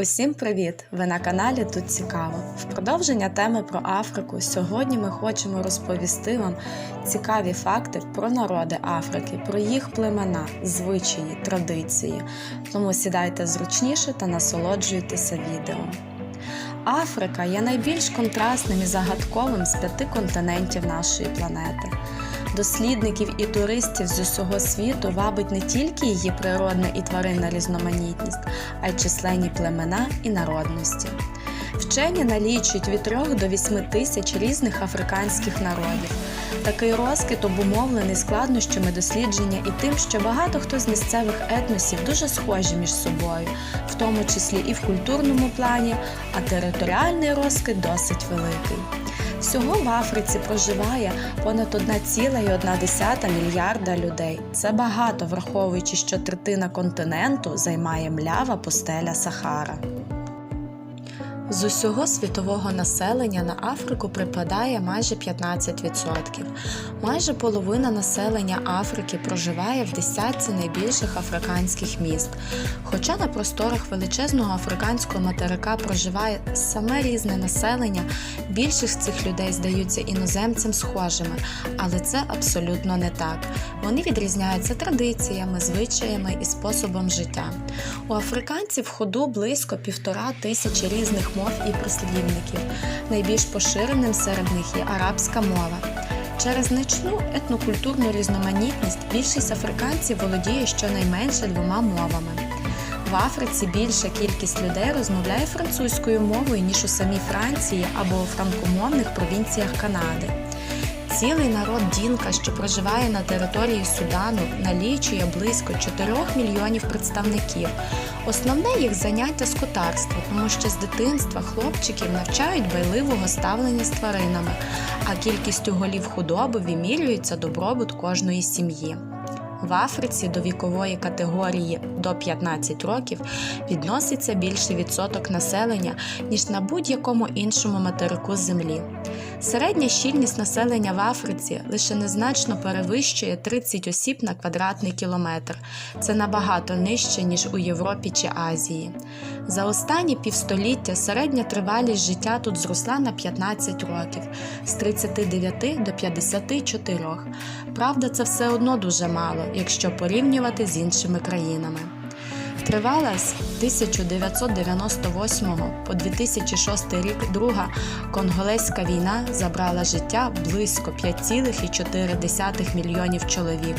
Усім привіт! Ви на каналі Тут Цікаво. В продовження теми про Африку сьогодні ми хочемо розповісти вам цікаві факти про народи Африки, про їх племена, звичаї, традиції. Тому сідайте зручніше та насолоджуйтеся відео. Африка є найбільш контрастним і загадковим з п'яти континентів нашої планети. Дослідників і туристів з усього світу вабить не тільки її природна і тваринна різноманітність, а й численні племена і народності. Вчені налічують від 3 до 8 тисяч різних африканських народів. Такий розкид обумовлений складнощами дослідження і тим, що багато хто з місцевих етносів дуже схожі між собою, в тому числі і в культурному плані, а територіальний розкид досить великий. Всього в Африці проживає понад 1,1 мільярда людей. Це багато, враховуючи, що третина континенту займає млява пустеля Сахара. З усього світового населення на Африку припадає майже 15%. Майже половина населення Африки проживає в десятці найбільших африканських міст. Хоча на просторах величезного африканського материка проживає саме різне населення, більшість цих людей здаються іноземцям схожими, але це абсолютно не так. Вони відрізняються традиціями, звичаями і способом життя. У африканців ходу близько півтора тисячі різних мов і прислівників. Найбільш поширеним серед них є арабська мова. Через значну етнокультурну різноманітність більшість африканців володіє щонайменше двома мовами. В Африці більша кількість людей розмовляє французькою мовою, ніж у самій Франції або у франкомовних провінціях Канади. Цілий народ Дінка, що проживає на території Судану, налічує близько 4 мільйонів представників. Основне їх заняття скотарство, тому що з дитинства хлопчиків навчають байливого ставлення з тваринами, а кількістю голів худоби вимірюється добробут кожної сім'ї. В Африці до вікової категорії до 15 років відноситься більший відсоток населення, ніж на будь-якому іншому материку землі. Середня щільність населення в Африці лише незначно перевищує 30 осіб на квадратний кілометр. Це набагато нижче, ніж у Європі чи Азії. За останні півстоліття середня тривалість життя тут зросла на 15 років з 39 до 54. Правда, це все одно дуже мало, якщо порівнювати з іншими країнами. Тривала з 1998 по 2006 рік друга конголезька війна забрала життя близько 5,4 мільйонів чоловік.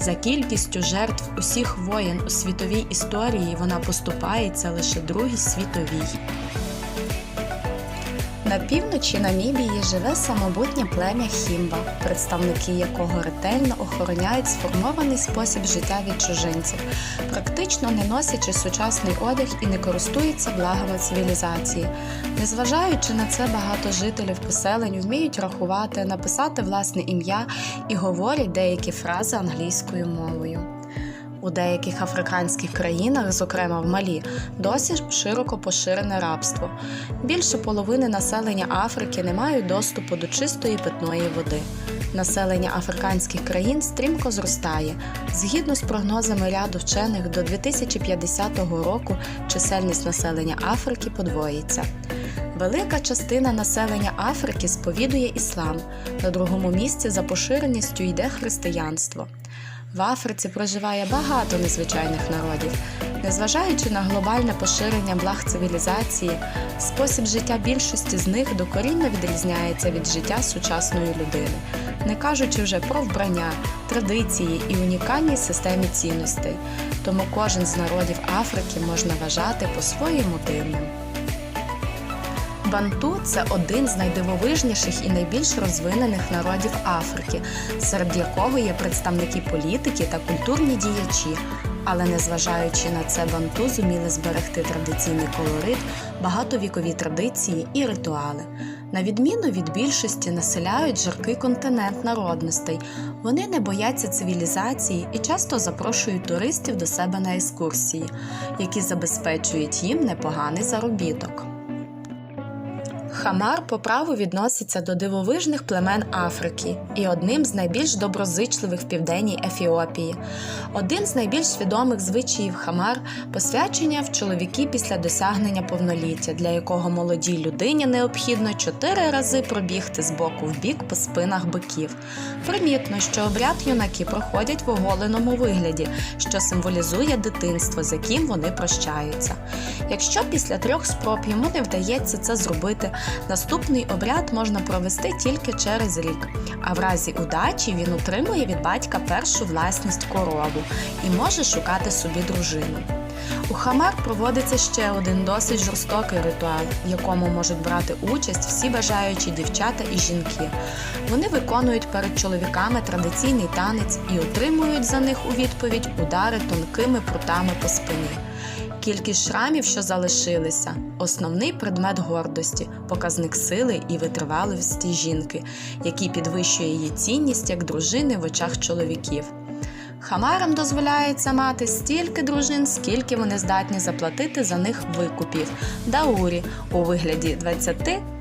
За кількістю жертв усіх воєн у світовій історії вона поступається лише Другій світовій. На півночі Намібії живе самобутнє плем'я Хімба, представники якого ретельно охороняють сформований спосіб життя від чужинців, практично не носячи сучасний одяг і не користуються благами цивілізації. Незважаючи на це, багато жителів поселень вміють рахувати, написати власне ім'я і говорять деякі фрази англійською мовою. У деяких африканських країнах, зокрема в Малі, досі широко поширене рабство. Більше половини населення Африки не мають доступу до чистої питної води. Населення африканських країн стрімко зростає. Згідно з прогнозами ряду вчених, до 2050 року чисельність населення Африки подвоїться. Велика частина населення Африки сповідує іслам. На другому місці за поширеністю йде християнство. В Африці проживає багато незвичайних народів. Незважаючи на глобальне поширення благ цивілізації, спосіб життя більшості з них докорінно відрізняється від життя сучасної людини, не кажучи вже про вбрання, традиції і унікальній системі цінностей. Тому кожен з народів Африки можна вважати по-своєму дивним. Банту це один з найдивовижніших і найбільш розвинених народів Африки, серед якого є представники політики та культурні діячі. Але незважаючи на це, банту зуміли зберегти традиційний колорит, багатовікові традиції і ритуали. На відміну від більшості населяють жаркий континент народностей. Вони не бояться цивілізації і часто запрошують туристів до себе на екскурсії, які забезпечують їм непоганий заробіток. Хамар по праву відноситься до дивовижних племен Африки і одним з найбільш доброзичливих в південній Ефіопії. Один з найбільш відомих звичаїв Хамар посвячення в чоловіки після досягнення повноліття, для якого молодій людині необхідно чотири рази пробігти з боку в бік по спинах биків. Примітно, що обряд юнаки проходять в оголеному вигляді, що символізує дитинство, з яким вони прощаються. Якщо після трьох спроб йому не вдається це зробити, наступний обряд можна провести тільки через рік. А в разі удачі він отримує від батька першу власність корову і може шукати собі дружину. У Хамар проводиться ще один досить жорстокий ритуал, в якому можуть брати участь всі бажаючі дівчата і жінки. Вони виконують перед чоловіками традиційний танець і отримують за них у відповідь удари тонкими прутами по спині. Кількість шрамів, що залишилися, основний предмет гордості, показник сили і витривалості жінки, який підвищує її цінність як дружини в очах чоловіків. Хамарам дозволяється мати стільки дружин, скільки вони здатні заплатити за них викупів даурі у вигляді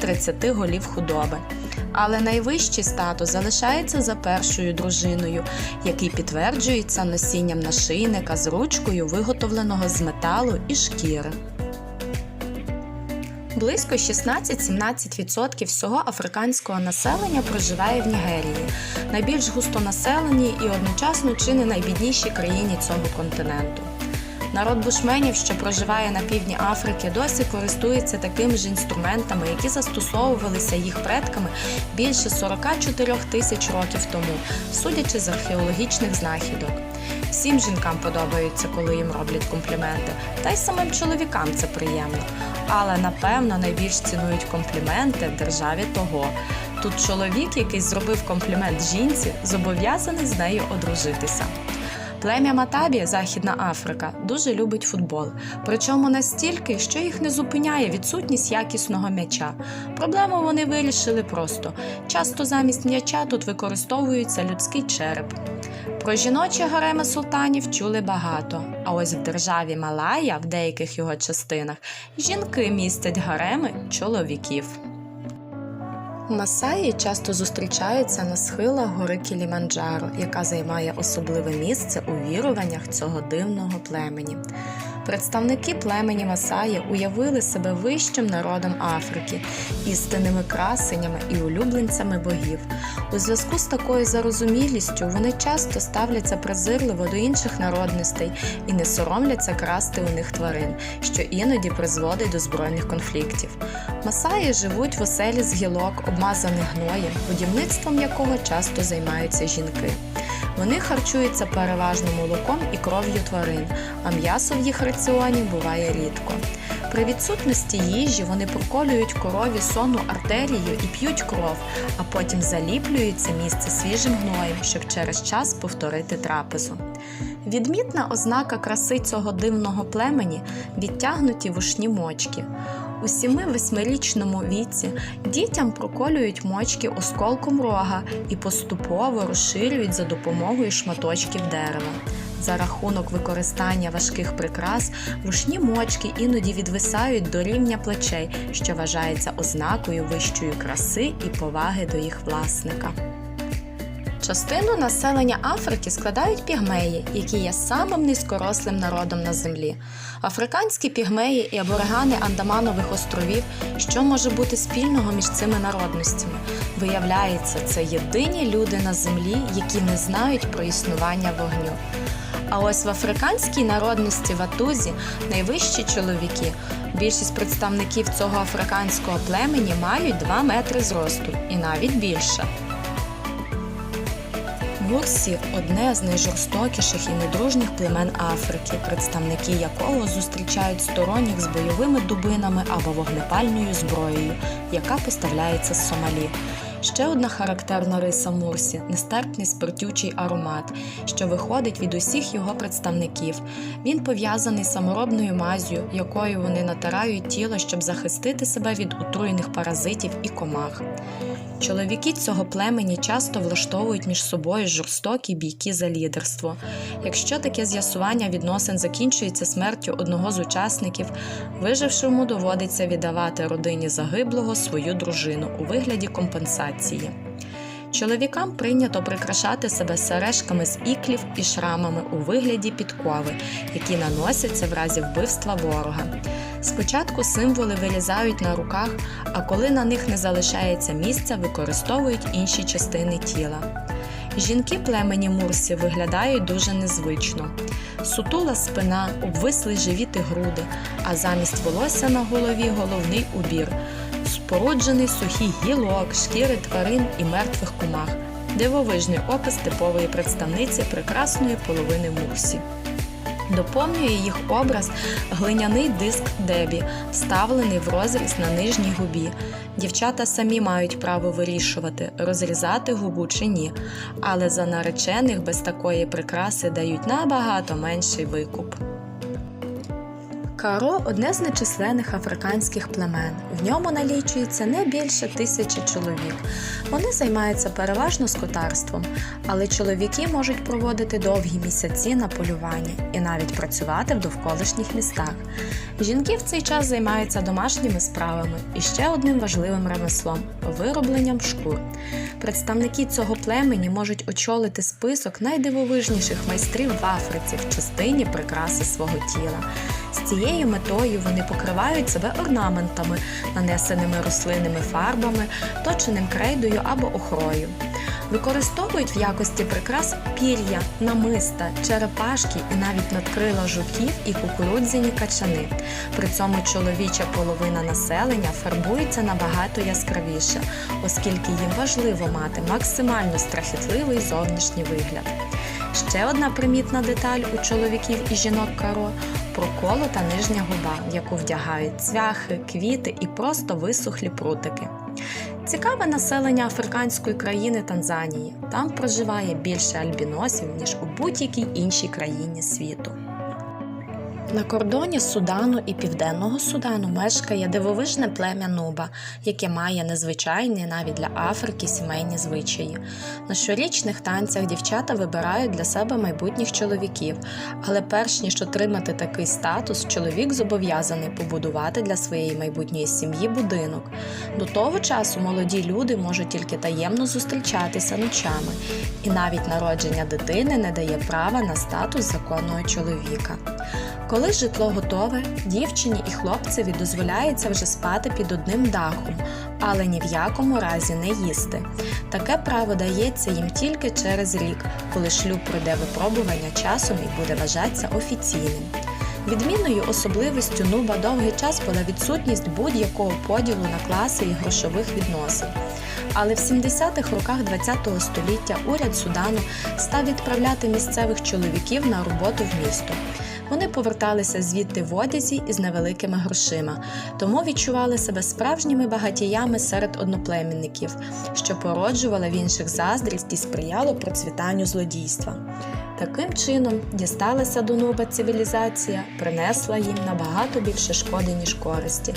20-30 голів худоби. Але найвищий статус залишається за першою дружиною, який підтверджується носінням нашийника з ручкою, виготовленого з металу і шкіри. Близько 16-17% всього африканського населення проживає в Нігерії, найбільш густонаселеній і одночасно чи не найбіднішій країні цього континенту. Народ бушменів, що проживає на півдні Африки, досі користується такими ж інструментами, які застосовувалися їх предками більше 44 тисяч років тому, судячи з археологічних знахідок. Всім жінкам подобається, коли їм роблять компліменти, та й самим чоловікам це приємно. Але напевно найбільш цінують компліменти державі того. Тут чоловік, який зробив комплімент жінці, зобов'язаний з нею одружитися. Плем'я Матабі, Західна Африка, дуже любить футбол, причому настільки, що їх не зупиняє відсутність якісного м'яча. Проблему вони вирішили просто: часто замість м'яча тут використовується людський череп. Про жіночі гареми султанів чули багато. А ось в державі Малая, в деяких його частинах, жінки містять гареми чоловіків. Масаї часто зустрічаються на схилах гори Кіліманджаро, яка займає особливе місце у віруваннях цього дивного племені. Представники племені Масаї уявили себе вищим народом Африки, істинними красенями і улюбленцями богів. У зв'язку з такою зарозумілістю вони часто ставляться презирливо до інших народностей і не соромляться красти у них тварин, що іноді призводить до збройних конфліктів. Масаї живуть в оселі з гілок, обмазаних гноєм, будівництвом якого часто займаються жінки. Вони харчуються переважно молоком і кров'ю тварин, а м'ясо в їх раціоні буває рідко. При відсутності їжі вони проколюють корові сонну артерію і п'ють кров, а потім заліплюють це місце свіжим гноєм, щоб через час повторити трапезу. Відмітна ознака краси цього дивного племені відтягнуті вушні мочки. У сіми-восьмирічному віці дітям проколюють мочки осколком рога і поступово розширюють за допомогою шматочків дерева. За рахунок використання важких прикрас вушні мочки іноді відвисають до рівня плечей, що вважається ознакою вищої краси і поваги до їх власника. Частину населення Африки складають пігмеї, які є самим низькорослим народом на землі. Африканські пігмеї і аборигани Андаманових островів, що може бути спільного між цими народностями. Виявляється, це єдині люди на землі, які не знають про існування вогню. А ось в африканській народності Ватузі найвищі чоловіки. Більшість представників цього африканського племені мають 2 метри зросту і навіть більше. Мурсі одне з найжорстокіших і недружніх племен Африки, представники якого зустрічають сторонніх з бойовими дубинами або вогнепальною зброєю, яка поставляється з Сомалі. Ще одна характерна риса Мурсі нестерпний спиртючий аромат, що виходить від усіх його представників. Він пов'язаний саморобною мазю, якою вони натирають тіло, щоб захистити себе від отруєних паразитів і комах. Чоловіки цього племені часто влаштовують між собою жорстокі бійки за лідерство. Якщо таке з'ясування відносин закінчується смертю одного з учасників, вижившому доводиться віддавати родині загиблого свою дружину у вигляді компенсації. Чоловікам прийнято прикрашати себе сережками з іклів і шрамами у вигляді підкови, які наносяться в разі вбивства ворога. Спочатку символи вирізають на руках, а коли на них не залишається місця, використовують інші частини тіла. Жінки племені Мурсі виглядають дуже незвично. Сутула спина, обвислий живіт і груди, а замість волосся на голові головний убір, споруджений сухий гілок, шкіри тварин і мертвих комах. Дивовижний опис типової представниці прекрасної половини Мурсі. Доповнює їх образ глиняний диск Дебі, вставлений в розріз на нижній губі. Дівчата самі мають право вирішувати, розрізати губу чи ні, але за наречених без такої прикраси дають набагато менший викуп. Каро одне з нечисленних африканських племен. В ньому налічується не більше тисячі чоловік. Вони займаються переважно скотарством, але чоловіки можуть проводити довгі місяці на полюванні і навіть працювати в довколишніх містах. Жінки в цей час займаються домашніми справами і ще одним важливим ремеслом виробленням шкур. Представники цього племені можуть очолити список найдивовижніших майстрів в Африці в частині прикраси свого тіла. Цією метою вони покривають себе орнаментами, нанесеними рослинними фарбами, точеним крейдою або охрою. Використовують в якості прикрас пір'я, намиста, черепашки і навіть надкрила жуків і кукурудзяні качани. При цьому чоловіча половина населення фарбується набагато яскравіше, оскільки їм важливо мати максимально страхітливий зовнішній вигляд. Ще одна примітна деталь у чоловіків і жінок каро проколота нижня губа, яку вдягають цвяхи, квіти і просто висухлі прутики. Цікаве населення африканської країни Танзанії. Там проживає більше альбіносів, ніж у будь-якій іншій країні світу. На кордоні Судану і Південного Судану мешкає дивовижне плем'я Нуба, яке має незвичайні навіть для Африки сімейні звичаї. На щорічних танцях дівчата вибирають для себе майбутніх чоловіків, але перш ніж отримати такий статус, чоловік зобов'язаний побудувати для своєї майбутньої сім'ї будинок. До того часу молоді люди можуть тільки таємно зустрічатися ночами, і навіть народження дитини не дає права на статус законного чоловіка. Коли житло готове, дівчині і хлопцеві дозволяється вже спати під одним дахом, але ні в якому разі не їсти. Таке право дається їм тільки через рік, коли шлюб пройде випробування часом і буде вважатися офіційним. Відмінною особливістю нуба довгий час була відсутність будь-якого поділу на класи і грошових відносин. Але в 70-х роках ХХ століття уряд Судану став відправляти місцевих чоловіків на роботу в місто. Вони поверталися звідти в одязі із невеликими грошима, тому відчували себе справжніми багатіями серед одноплемінників, що породжувало в інших заздрість і сприяло процвітанню злодійства. Таким чином, дісталася до Нуба цивілізація, принесла їм набагато більше шкоди, ніж користі.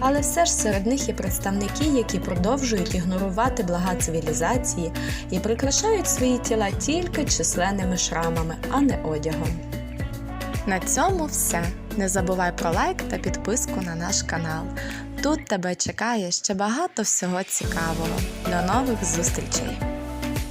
Але все ж серед них є представники, які продовжують ігнорувати блага цивілізації і прикрашають свої тіла тільки численними шрамами, а не одягом. На цьому все. Не забувай про лайк та підписку на наш канал. Тут тебе чекає ще багато всього цікавого. До нових зустрічей!